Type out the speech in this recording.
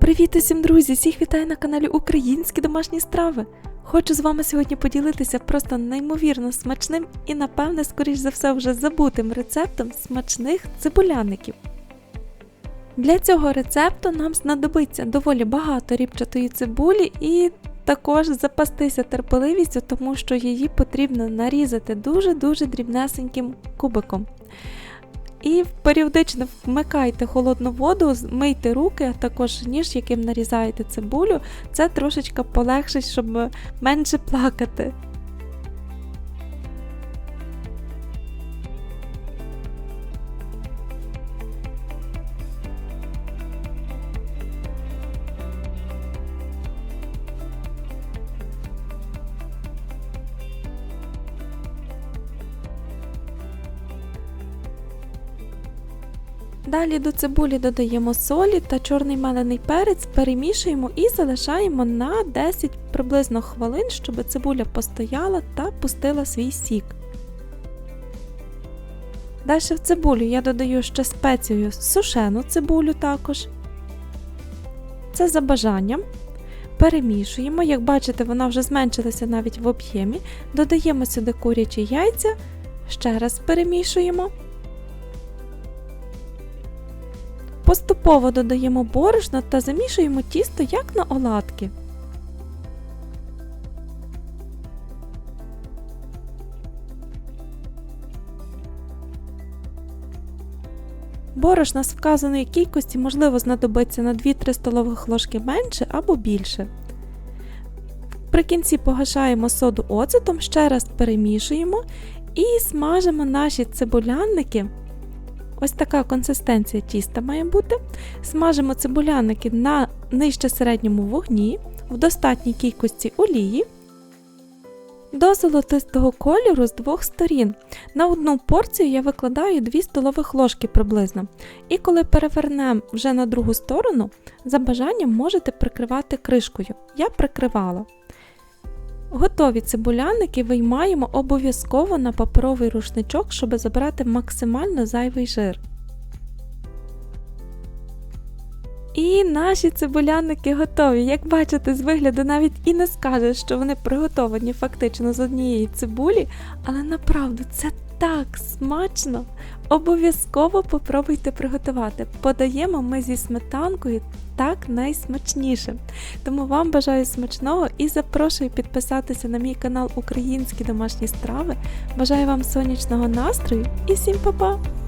Привіт усім, друзі! Всіх вітаю на каналі Українські домашні страви. Хочу з вами сьогодні поділитися просто неймовірно смачним і, напевне, скоріш за все, вже забутим рецептом смачних цибуляників. Для цього рецепту нам знадобиться доволі багато ріпчатої цибулі і також запастися терпеливістю, тому що її потрібно нарізати дуже-дуже дрібнесеньким кубиком. І періодично вмикайте холодну воду, мийте руки, а також ніж, яким нарізаєте цибулю. Це трошечки полегшить, щоб менше плакати. Далі до цибулі додаємо солі та чорний мелений перець, перемішуємо і залишаємо на 10 приблизно хвилин, щоб цибуля постояла та пустила свій сік. Далі в цибулю я додаю ще спецію сушену цибулю також. Це за бажанням. Перемішуємо, як бачите, вона вже зменшилася навіть в об'ємі. Додаємо сюди курячі яйця, ще раз перемішуємо. Поступово додаємо борошно та замішуємо тісто як на оладки. Борошна з вказаної кількості можливо знадобиться на 2-3 столових ложки менше або більше. При кінці погашаємо соду оцетом, ще раз перемішуємо і смажимо наші цибуляники. Ось така консистенція тіста має бути. Смажимо цибуляники на нижче середньому вогні в достатній кількості олії. До золотистого кольору з двох сторін. На одну порцію я викладаю 2 столових ложки приблизно. І коли перевернемо вже на другу сторону, за бажанням можете прикривати кришкою. Я прикривала. Готові цибуляники виймаємо обов'язково на паперовий рушничок, щоб забрати максимально зайвий жир. І наші цибуляники готові. Як бачите, з вигляду навіть і не скажеш, що вони приготовані фактично з однієї цибулі, але направду це так смачно! Обов'язково попробуйте приготувати. Подаємо ми зі сметанкою так найсмачніше. Тому вам бажаю смачного і запрошую підписатися на мій канал Українські домашні страви. Бажаю вам сонячного настрою і всім па-па!